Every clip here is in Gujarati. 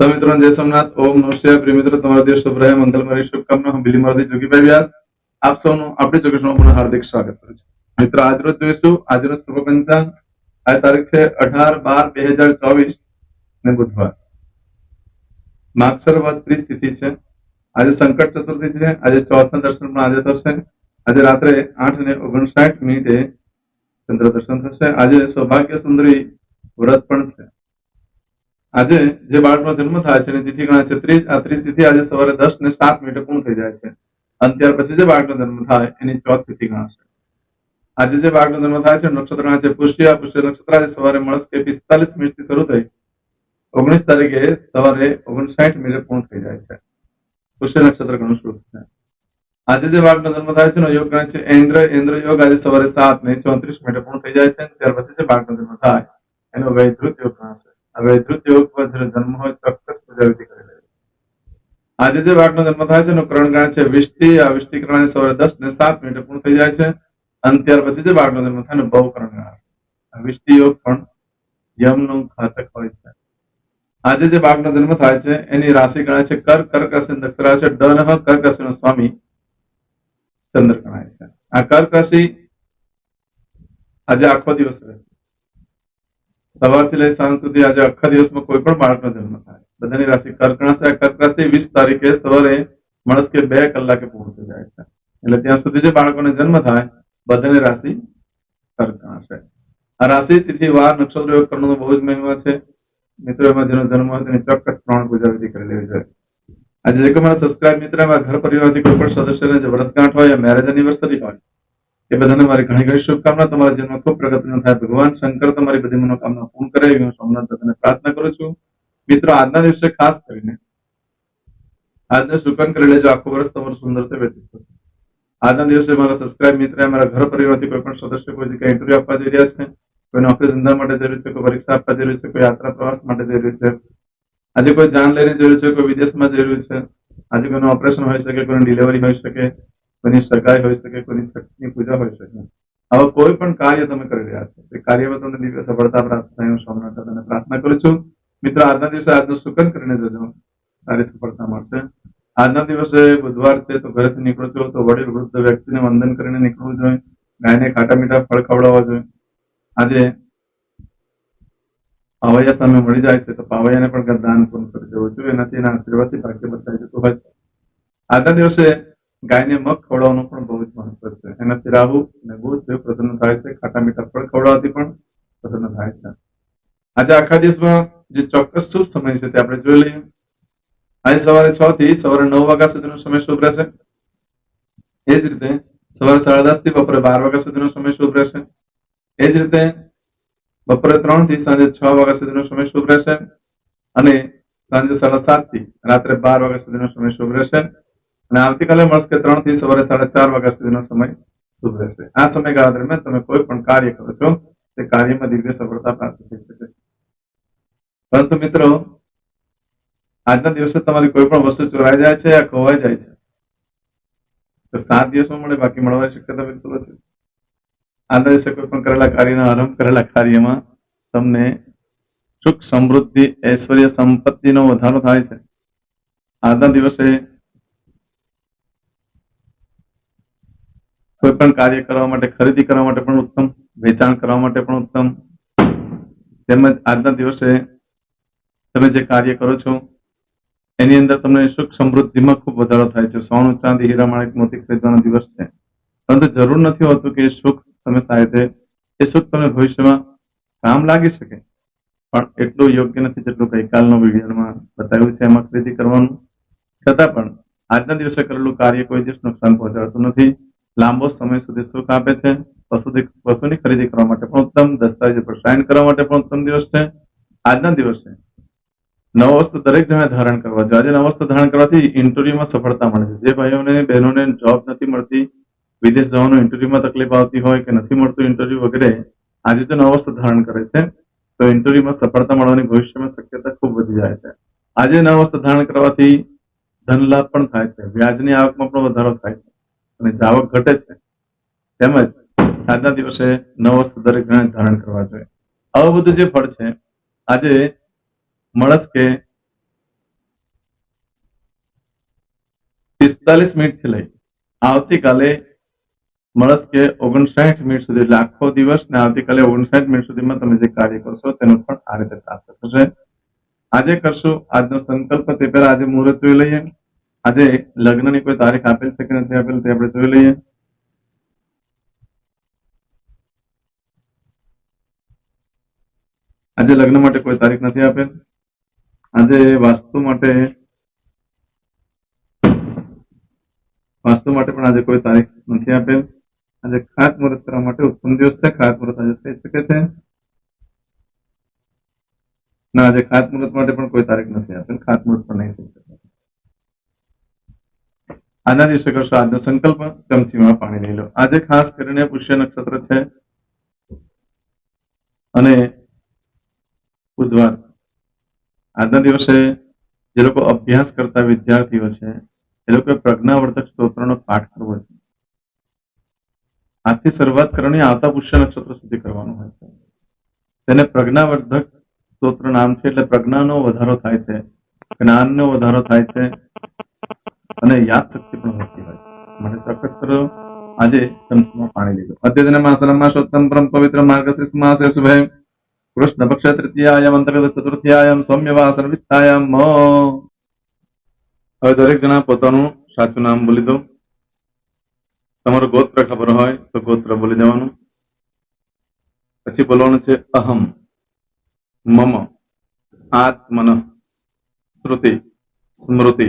સૌમિત્રોને જય સોમનાથ. ઓમ નમસ્કાર પ્રિય મિત્રો, તમારા દિવસ શુભ રહે મંગલમય શુભકામના. હું બિલી મારદી જોગીભાઈ વ્યાસ. આપ સૌનું આપણી ચોકસમાં પણ હાર્દિક સ્વાગત કરું છું. મિત્રો આજરોજ જોઈશું. આજનો શુભ પંચાંગ આ તારીખ છે અઢાર બાર બે હજાર ચોવીસ ને બુધવાર. માક્ષર પ્રીત તિથિ છે. આજે સંકટ ચતુર્થી છે. આજે ચોથના દર્શન પણ આજે થશે. આજે રાત્રે આઠ ને ઓગણસાઠ મિનિટે ચંદ્ર દર્શન થશે. આજે સૌભાગ્ય સુંદરી વ્રત પણ છે. આજે જે બાળકનો જન્મ થાય છે તિથિ ગણાય છે ત્રીસ, આ ત્રીસ તિથિ આજે સવારે દસ ને સાત મિનિટે પૂર્ણ થઈ જાય છે. અને ત્યાર પછી જે બાળકનો જન્મ થાય, એની ચોથ તિથિ ગણાશે. આજે જે બાળકનો જન્મ થાય છે, નક્ષત્ર ગણાય છે. પુષ્ય પુષ્ય નક્ષત્ર આજે સવારે મળસ કે પિસ્તાલીસ મિનિટથી શરૂ થઈ, ઓગણીસ તારીખે સવારે ઓગણસાઠ મિનિટે પૂર્ણ થઈ જાય છે. પુષ્ય નક્ષત્ર ઘણું શુભ છે. આજે જે બાળકનો જન્મ થાય છે યોગ ગણાય છે. ઇન્દ્ર ઇન્દ્ર યોગ આજે સવારે સાત ને ચોત્રીસ મિનિટે પૂર્ણ થઈ જાય છે. ત્યાર પછી જે બાળકનો જન્મ થાય, એનો વૈધૃત યોગ ગણાશે. આ વૈધૃત યોગ જન્મ હોય ચોક્કસ પૂજા કરી લેવી. આજે જે વાઘનો જન્મ થાય છે એનું કરણગાણ છે વિષ્ટિ. આ કરણ સવારે દસ ને સાત મિનિટે પૂર્ણ થઈ જાય છે. અને ત્યાર પછી જે વાઘનો જન્મ થાય બહુ કરણગાણ. વિષ્ટિ યોગ પણ યમનું ઘાતક હોય છે. આજે જે બાળકનો જન્મ થાય છે એની રાશિ ગણાય છે કર કર્ક રાશિ દક્ષ રાશિ ડન કર્ક રાશિનો સ્વામી ચંદ્ર ગણાય છે. આ કર્ક આજે આખો દિવસ રહેશે સવારથી લઈ સાંજ સુધી આજે આખા દિવસમાં કોઈ પણ બાળકનો જન્મ થાય. બધાની રાશિ કર્ક રાશિ કર્ક રાશિ વીસ તારીખે સવારે માણસ કે બે કલાકે પહોંચી જાય છે. એટલે ત્યાં સુધી જે બાળકોને જન્મ થાય, બધાની રાશિ કર્ક હશે આ રાશિ, તિથિ, વાર, નક્ષત્ર યોગ કરવાનો બહુ જ મહિમા છે. મિત્રો, એમાં જેનો જન્મ હોય તેની ચોક્કસ પ્રમાણ પૂજા વિધિ કરી લેવી જોઈએ. આજે જે કોઈ મારા સબસ્ક્રાઇબ મિત્ર, એમાં ઘર પરિવારથી કોઈ પણ સદસ્યને જે વર્ષગાંઠ હોય મેરેજ એનિવર્સરી હોય એ બધાને મારી ઘણી ઘણી શુભકામના. તમારા જીવનમાં ખૂબ પ્રગતિનો થાય. ભગવાન શંકર તમારી બધી મનોકામના પૂર્ણ કરે. એવી હું સોમનાથ દાદાને પ્રાર્થના કરું છું. મિત્રો, આજના દિવસે ખાસ કરીને આજને શુકન કરી લેજો. આખું વર્ષ તમારું સુંદરતા વ્યતીત થશે. આજના દિવસે મારા સબસ્ક્રાઇબ મિત્ર મારા ઘર પરિવારથી કોઈ પણ સદસ્ય, કોઈ જગ્યાએ ઇન્ટરવ્યુ આપવા જઈ રહ્યા છે. કોઈ નોકરી ધંધા માટે રહ્યું છે, કોઈ પરીક્ષા આપવા રહ્યું છે, કોઈ યાત્રા પ્રવાસ માટે રહ્યું છે. આજે કોઈ જાણ લઈને રહ્યું છે, કોઈ વિદેશમાં રહ્યું છે. આજે કોઈનું ઓપરેશન હોઈ શકે, કોઈની ડિલિવરી હોઈ શકે. કોઈની સગાઈ હોઈ શકે, કોઈની શક્તિની પૂજા હોઈ શકે. આવા કોઈ પણ કાર્ય તમે કરી રહ્યા છો. તે કાર્યમાં તમને દિવ્ય સફળતા પ્રાપ્ત થાય, હું સોમનાથ દાદાને પ્રાર્થના કરું છું. મિત્રો, આજના દિવસે આજનું સુકન કરીને જજો. સારી સફળતા મળશે. આજના દિવસે બુધવાર છે તો ઘરેથી નીકળો છો તો વડીલ વૃદ્ધ વ્યક્તિને વંદન કરીને નીકળવું જોઈએ. ગાયને ખાટા મીઠા ફળ ખવડાવવા જોઈએ. આજે પાવૈયા સામે મળી જાય છે તો પાવૈયાને પણ દાન પૂર્ણ કરી દેવું જોઈએ. એનાથી એના આશીર્વાદથી ભાગ્ય બતાવી જતું હોય છે. આજના દિવસે ગાયને મગ ખવડાવવાનું પણ બહુ જ મહત્વ છે. એનાથી રાહુ અને બુધ બે પ્રસન્ન થાય છે. ખાટા મીઠા ફળ ખવડાવવાથી પણ પ્રસન્ન થાય છે. આજે આખા દિવસમાં જે ચોક્કસ શુભ સમય છે તે આપણે જોઈ લઈએ. આજે સવારે છ થી સવારે નવ વાગ્યા સુધીનો સમય શુભ રહેશે. એ જ રીતે સવારે સાડા દસથી બપોરે બાર વાગ્યા સુધીનો સમય શુભ રહેશે. એ જ રીતે બપોરે ત્રણથી સાંજે છ વાગ્યા સુધીનો સમય શુભ રહેશે. અને સાંજે સાડા સાતથી રાત્રે બાર વાગ્યા સુધીનો સમય શુભ રહેશે. અને આવતીકાલે મળશે ત્રણથી સવારે સાડા ચાર વાગ્યા સુધીનો સમય શુભ રહેશે. આ સમયગાળા દરમિયાન તમે કોઈ પણ કાર્ય કરો છો, તે કાર્યમાં દિવ્ય સફળતા પ્રાપ્ત થઈ શકે પરંતુ મિત્રો, આજના દિવસે તમારી કોઈ પણ વસ્તુ ચોરાઈ જાય છે યા ખોવાઈ જાય છે. તો સાત દિવસમાં મળે, બાકી મળવાની શક્યતા બિલકુલ છે. આજના દિવસે કોઈ પણ કરેલા કાર્યના આરંભ કરેલા કાર્યમાં તમને સુખ સમૃદ્ધિ, ઐશ્વર્ય સંપત્તિનો વધારો થાય છે. આજના દિવસે કોઈ પણ કાર્ય કરવા માટે, ખરીદી કરવા માટે પણ ઉત્તમ, વેચાણ કરવા માટે પણ ઉત્તમ. તેમજ આજના દિવસે તમે જે કાર્ય કરો છો, એની અંદર તમને સુખ સમૃદ્ધિમાં ખૂબ વધારો થાય છે. સોનું, ચાંદી, હીરા, માણેક, મોતી ખરીદવાનો દિવસ છે. પરંતુ જરૂર નથી હોતું કે સુખ તમે સાહેબે એ સુખ તમને ભવિષ્યમાં કામ લાગી શકે. પણ એટલું યોગ્ય નથી જેટલું ગઈકાલનો વિડીયોમાં બતાવ્યું છે એમાં ખરીદી કરવાનું. છતાં પણ આજના દિવસે કરેલું કાર્ય કોઈ દિવસ નુકસાન પહોંચાડતું નથી. લાંબો સમય સુધી સુખ આપે છે પશુથી પશુની ખરીદી કરવા માટે પણ ઉત્તમ, દસ્તાવેજ પર સાઇન કરવા માટે પણ ઉત્તમ દિવસ છે. આજના દિવસે નવ વસ્તુ દરેક જણે ધારણ કરવા જોઈએ. આજે નવ વસ્તુ ધારણ કરવાથી ઇન્ટરવ્યુમાં સફળતા મળે છે. જે ભાઈઓને, બહેનોને જોબ નથી મળતી, વિદેશ જવાનું ઇન્ટરવ્યુમાં તકલીફ આવતી હોય કે નથી મળતું ઇન્ટરવ્યુ વગેરે, આજે જો નવ વસ્તુ ધારણ કરે છે. તો ઇન્ટરવ્યુમાં સફળતા મળવાની ભવિષ્યમાં શક્યતા ખૂબ વધી જાય છે. આજે નવ વસ્તુ ધારણ કરવાથી ધન લાભ પણ થાય છે. વ્યાજની આવકમાં પણ વધારો થાય છે. અને આવક ઘટે છે. તેમજ આજના દિવસે નવ વસ્તુ દરેક જણાને ધારણ કરવા જોઈએ. આવા બધું જે ફળ છે, આજે મળસ કે પિસ્તાલીસ મિનિટથી લઈ આવતીકાલે મળસ કે ઓગણસાઠ મિનિટ સુધી લાખો આખો દિવસ ને આવતીકાલે ઓગણસાઠ મિનિટ સુધીમાં તમે જે કાર્ય કરશો, તેનું પણ આ રીતે પ્રાપ્ત થશે. આજે કરશો આજનો સંકલ્પ, તે પહેલા આજે મુહૂર્ત લઈએ. આજે લગ્નની કોઈ તારીખ આપેલ છે કે નથી આપેલ તે આપણે જોઈ લઈએ. આજે લગ્ન માટે કોઈ તારીખ નથી આપેલ. આજે વાસ્તુ માટે વાસ્તુ માટે પણ આજે કોઈ તારીખ નથી આપેલ. આજે ખાત મુહૂર્ત કરવા માટે ઉત્તમ દિવસ છે. ખાત મુહૂર્ત આજે થઈ શકે છે. ના, આજે ખાત મુહૂર્ત માટે પણ કોઈ તારીખ નથી આપેલ. ખાત મુહૂર્ત પણ નહીં થઈ શકે. આજના દિવસે કરશો આજનો સંકલ્પ, ચમચીમાં પાણી લઈ લો. આજે ખાસ કરીને પુષ્ય નક્ષત્ર છે અને બુધવાર. આજના દિવસે જે લોકો અભ્યાસ કરતા વિદ્યાર્થીઓ છે, એ લોકોએ પ્રજ્ઞાવર્ધક સ્તોત્રનો પાઠ કરવો છે. આજથી શરૂઆત કરવાની આવતા પુષ્ય નક્ષત્ર સુધી કરવાનું હોય છે. તેને પ્રજ્ઞાવર્ધક સ્તોત્ર નામ છે, એટલે પ્રજ્ઞાનો વધારો થાય છે, જ્ઞાનનો વધારો થાય છે અને યાદ શક્તિ પણ વધતી હોય. માટે ચોક્કસ કરો. આજે ચમચીમાં પાણી લીધું. અદ્યતન માસનમ શોત્તમ પરમ પવિત્ર માર્ગશીર્ષ માસે શુભે કૃષ્ણ પક્ષ તૃતીયાયામ, અંતર્ગત ચતુર્થીયાયમ સૌમ્ય વાસન વિત્તાયમ હવે દરેક જણા પોતાનું સાચું નામ બોલી દો. તમારું ગોત્ર ખબર હોય તો ગોત્ર બોલી દેવાનું. પછી બોલવાનું છે અહમ, મમ, આત્મન, શ્રુતિ, સ્મૃતિ.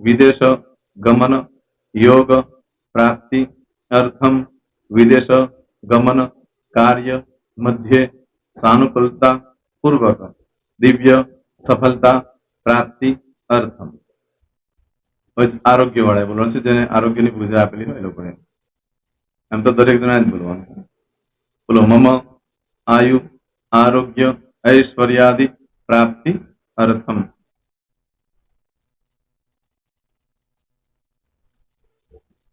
વિદેશ ગમન યોગ પ્રાપ્તિ અર્થમ વિદેશ ગમન કાર્ય મધ્યે સાનુકૂલતા પૂર્વક દિવ્ય સફળતા પ્રાપ્તિ અર્થમ હવે આરોગ્ય વાળા બોલવાનું છે જેને આરોગ્યની પૂજા આપેલી હોય એ લોકોએ એમ તો દરેક જણા જ બોલવાનું છે બોલો મમ આયુ આરોગ્ય ઐશ્વર્યાદિ પ્રાપ્તિ અર્થમ